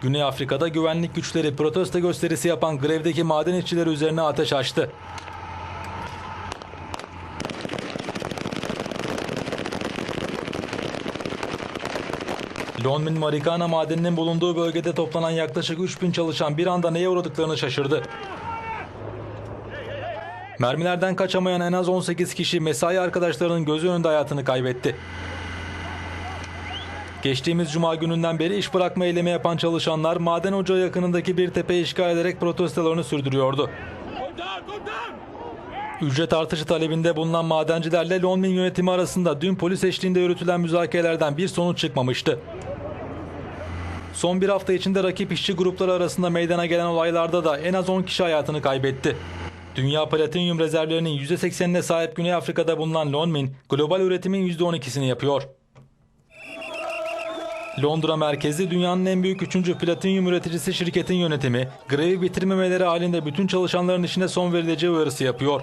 Güney Afrika'da güvenlik güçleri protesto gösterisi yapan grevdeki maden işçileri üzerine ateş açtı. Lonmin Marikana madeninin bulunduğu bölgede toplanan yaklaşık 3000 çalışan bir anda neye uğradıklarını şaşırdı. Mermilerden kaçamayan en az 18 kişi mesai arkadaşlarının gözü önünde hayatını kaybetti. Geçtiğimiz cuma gününden beri iş bırakma eylemi yapan çalışanlar maden ocağı yakınındaki bir tepeyi işgal ederek protestolarını sürdürüyordu. Ücret artışı talebinde bulunan madencilerle Lonmin yönetimi arasında dün polis eşliğinde yürütülen müzakerelerden bir sonuç çıkmamıştı. Son bir hafta içinde rakip işçi grupları arasında meydana gelen olaylarda da en az 10 kişi hayatını kaybetti. Dünya platinyum rezervlerinin %80'ine sahip Güney Afrika'da bulunan Lonmin, global üretimin %12'sini yapıyor. Londra merkezli dünyanın en büyük üçüncü platinyum üreticisi şirketin yönetimi, grevi bitirmemeleri halinde bütün çalışanların işine son verileceği uyarısı yapıyor.